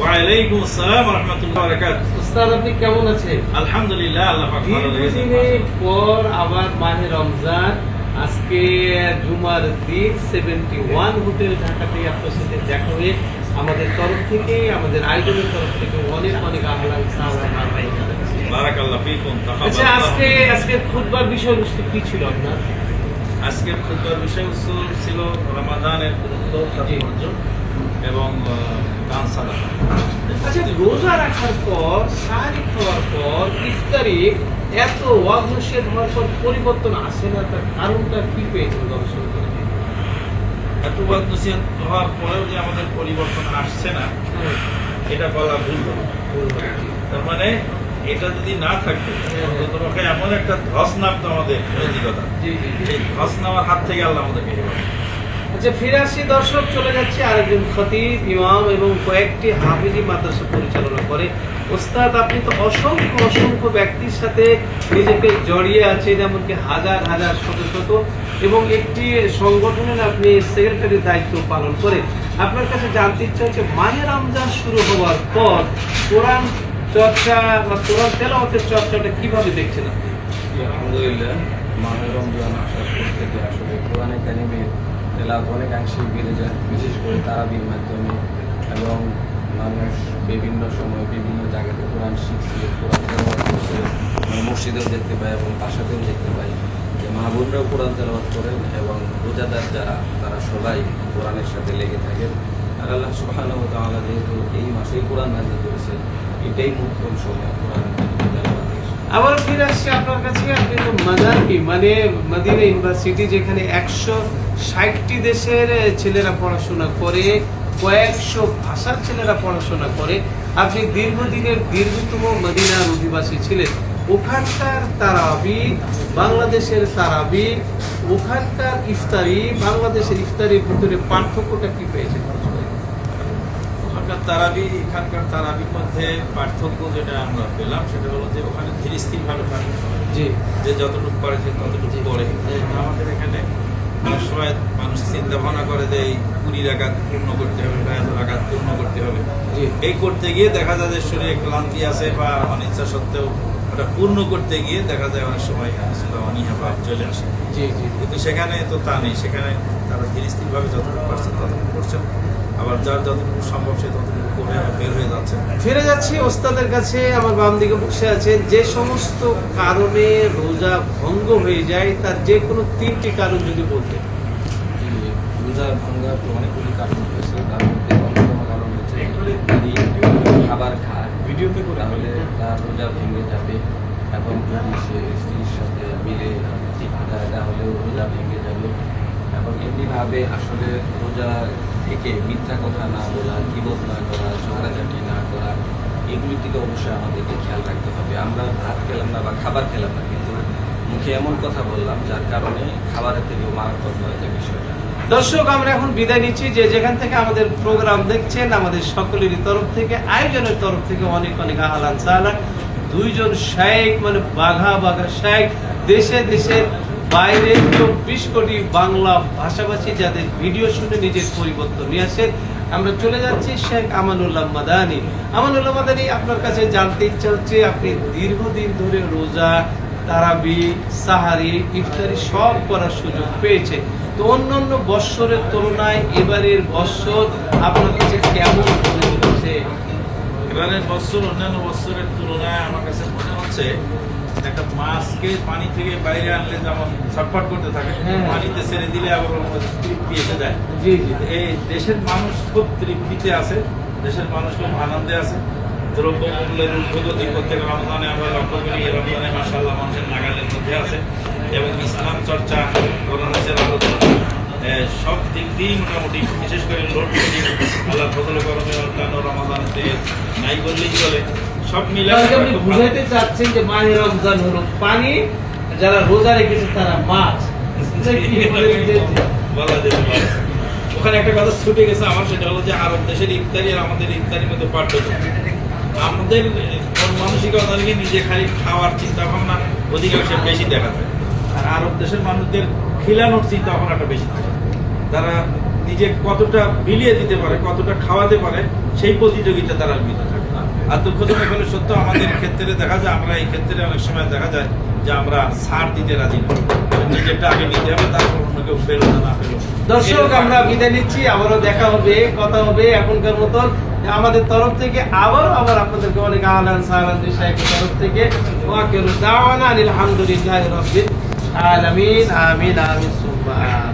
ওয়ালাইকুম আসসালাম ওয়া রাহমাতুল্লাহি ওয়া বারাকাতুহু। উস্তাদ আপনি কেমন আছেন? আলহামদুলিল্লাহ আল্লাহ পাক ভালো রেখেছেন পর আবার মাহে রমজান আজকে জুমার দিন সেভেন্টি ওয়ান হোটেল ঢাকাতে আপনার সাথে দেখা হয়ে আমাদের তরফ থেকে আমাদের আয়োজনের তরফ থেকে অনেক অনেক আহ্লাদ আচ্ছা আজকে আজকে খুদবার বিষয়বস্তু কি ছিল আপনার? আজকের খুতবার বিষয়বস্তু ছিল রমাদানের গুরুত্ব তাৎপর্য। এবং দান সাদাকা আচ্ছা রোজা রাখার পর সাহারি খাওয়ার পর ইফতারি এত অগ্রসর হওয়ার পর পরিবর্তন আসে না তার কারণটা কি পেয়েছেন দর্শন এত হওয়ার পরেও যে আমাদের পরিবর্তন আসছে না এটা বলা ভুল। তার মানে এটা যদি না থাকতো তোমাকে এমন একটা ধস নামতো আমাদের নৈতিকতা। সেই ধস নেওয়ার হাত থেকে আল্লাহ আমাদেরকে ফিরে আসি দর্শক চলে যাচ্ছে, আরেকজন খতিব, ইমাম এবং কয়েকটি হাফিজি মাদ্রাসা পরিচালনা করে। ওস্তাদ, আপনি তো অসংখ্য অসংখ্য ব্যক্তির সাথে নিজেকে জড়িয়ে আছেন, এমনকি হাজার হাজার, শত শত। এবং একটি সংগঠনের আপনি সেক্রেটারি দায়িত্ব পালন করে। আপনার কাছে জানতে ইচ্ছা হচ্ছে মাহে রমজান শুরু হওয়ার পর কোরআন চর্চা বা কোরআন তেলাওয়াতের চর্চাটা কীভাবে দেখছেন আপনি? আলহামদুলিল্লাহ। মাহে রমজান আসার পর থেকে আসলে কোরআনে কারিমের তেলাওয়াত অনেকাংশেই বেড়ে যায়। বিশেষ করে তারাবির মাধ্যমে এবং মানুষ বিভিন্ন সময় বিভিন্ন জায়গাতে কোরআন শিখছে, কোরআন করছে। আমরা মসজিদেও দেখতে পাই এবং বাসাতেও দেখতে পাই যে মা বোনরাও কোরআন তেলাওয়াত করেন এবং রোজাদার যারা, তারা সবাই কোরআনের সাথে লেগে থাকেন। আর আল্লাহ সুবহানাহু তাআলা যেহেতু এই মাসেই কোরআন নাজিল করেছে এটাই মুখ্যম সময় কোরআন তেলাওয়াতের আবার ফিরে আসছি আপনার কাছে। আপনি তো মাদারকি মানে মদিনা ইউনিভার্সিটি, যেখানে একশো ষাটটি দেশের ছেলেরা পড়াশোনা করে, কয়েকশো ভাষার ছেলেরা পড়াশোনা করে। আপনি দীর্ঘদিনের দীর্ঘতম মদিনার অধিবাসী ছিলেন। ওখানকার তারাবি, বাংলাদেশের তারাবি, ওখানকার ইফতারি, বাংলাদেশের ইফতারির ভিতরে পার্থক্যটা কি পেয়েছে ওখানকার তারাবি এখানকার তারাবির মধ্যে পার্থক্য যেটা আমরা পেলাম সেটা হলো যে ওখানে ধীর স্থির ভাবে পারে জি। যে যতটুকু পারে সে ততটুকু করে। আমাদের এখানে অনেক সময় মানুষ চিন্তা ভাবনা করে যে এই কুড়ি আঘাত পূর্ণ করতে হবে বা এত রাগাত পূর্ণ করতে হবে। এই করতে গিয়ে দেখা যায় যে শরীরে ক্লান্তি আছে বা অনিচ্ছা সত্ত্বেও ওটা পূর্ণ করতে গিয়ে দেখা যায় অনেক সময় কিছুটা অনীহা ভাব চলে আসে। জি জি। কিন্তু সেখানে তো তা নেই। সেখানে তারা ধীর স্থিরভাবে যতটুকু পারছেন ততটুকু আবার যার যতটুকু সম্ভব সে ততটুকু করে বের হয়ে যাচ্ছে। ফিরে যাচ্ছি ওস্তাদের কাছে আমার বাম দিকে বসে আছেন। যে সমস্ত কারণে রোজা ভঙ্গ হয়ে যায় তার যে কোনো তিনটি কারণ যদি বলতে রোজা ভাঙ্গার তো অনেকগুলি কারণ রয়েছে। তার মধ্যে অন্যতম কারণ হচ্ছে খাবার খায় ভিডিওতে করে তাহলে তার রোজা ভেঙে যাবে এবং যদি সে স্ত্রীর সাথে মিলে যায় তাহলেও রোজা ভেঙে যাবে। এবং এমনিভাবে আসলে রোজা থেকে মিথ্যা কথা না বলা কিবোধ না করা, ঝগড়াঝাটি না করা, এগুলির দিকে অবশ্যই আমাদেরকে খেয়াল রাখতে হবে। আমরা ভাত খেলাম না বা খাবার খেলাম না, কিন্তু মুখে এমন কথা বললাম যার কারণে খাবারের থেকেও মারাত্মক হয়ে যায় বিষয়টা। দর্শক, আমরা এখন বিদায় নিচ্ছি যে যেখান থেকে আমাদের প্রোগ্রাম দেখছেন, আমাদের সকলেরই তরফ থেকে, আয়োজনের তরফ থেকে অনেক অনেক আহলান সাহলান দুইজন শায়েক মানে বাঘা বাঘা শায়েক, দেশে দেশে বাইরে চব্বিশ কোটি বাংলা ভাষাভাষী যাদের ভিডিও শুনে নিজের পরিবর্তন নিয়ে আসে, আমরা চলে যাচ্ছি শেখ আমানুল্লাহ মাদানি। আমানুল্লাহ মাদানি, আপনার কাছে জানতে ইচ্ছা হচ্ছে আপনি দীর্ঘদিন ধরে রোজা, তারাবি, সাহারি, ইফতারি সব করার সুযোগ পেয়েছে তো অন্যান্য বৎসরের তুলনায় এবারের বৎসর আপনার কাছে কেমন মনে এবারের বৎসর, অন্যান্য বৎসরের তুলনায় আমার কাছে মনে হচ্ছে একটা মাছকে পানি থেকে বাইরে আনলে যেমন ছটফট করতে থাকে হ্যাঁ। পানিতে ছেড়ে দিলে আবার তৃপ্তি এসে যায়। জি জি। এই দেশের মানুষ খুব তৃপ্তিতে আছে দেশের মানুষ খুব আনন্দে আছে। দ্রব্য মূল্যের ঊর্ধ্বগতি প্রত্যেক রমজানে আমরা লক্ষ্য করি এই রমজানে মাসাল্লাহ মানুষের নাগালের মধ্যে আছে এবং ইসলাম চর্চা করোনাসের আলোচনা সব দিক দিয়েই মোটামুটি বিশেষ করে লোড আল্লাহ ফজল গরমে অন্যান্য রমাদানতে নাই বললেই চলে। সব মিলে আপনি বুঝাইতে চাচ্ছেন যে মাহে রমজান হলো পানি যারা রোজা রেখেছে তারা মাছ? বলে যেতে পারে। ওখানে একটা কথা ছুটে গেছে আমার সেটা হলো যে আরব দেশের ইফতারি আর আমাদের ইফতারির মধ্যে পার্থক্য। আমাদের মানসিকতা থেকে নিজে খালি খাওয়ার চিন্তা ভাবনা অধিকাংশে বেশি দেখা যায়। আর আরব দেশের মানুষদের খিলানোর চিন্তা ভাবনাটা বেশি থাকে। তারা নিজে কতটা বিলিয়ে দিতে পারে কতটা খাওয়াতে পারে সেই প্রতিযোগিতা তারা মিতে থাকে। হলে সত্য আমাদের ক্ষেত্রে দেখা যায় আমরা এই ক্ষেত্রে অনেক সময় দেখা যায় যে আমরা ছাড় দিতে রাজি না নিজেরটা আগে নিতে হবে তারপর অন্য কেউ না দর্শক আমরা বিদায় নিচ্ছি আবারও দেখা হবে কথা হবে এখনকার মতন। আমাদের তরফ থেকে আবার আবার আপনাদেরকে অনেক আহলান সাহলান সাহেবের তরফ থেকে। দাওয়ানা আলহামদুলিল্লাহ রাব্বিল আলামিন আমিন আমিন সুবহান।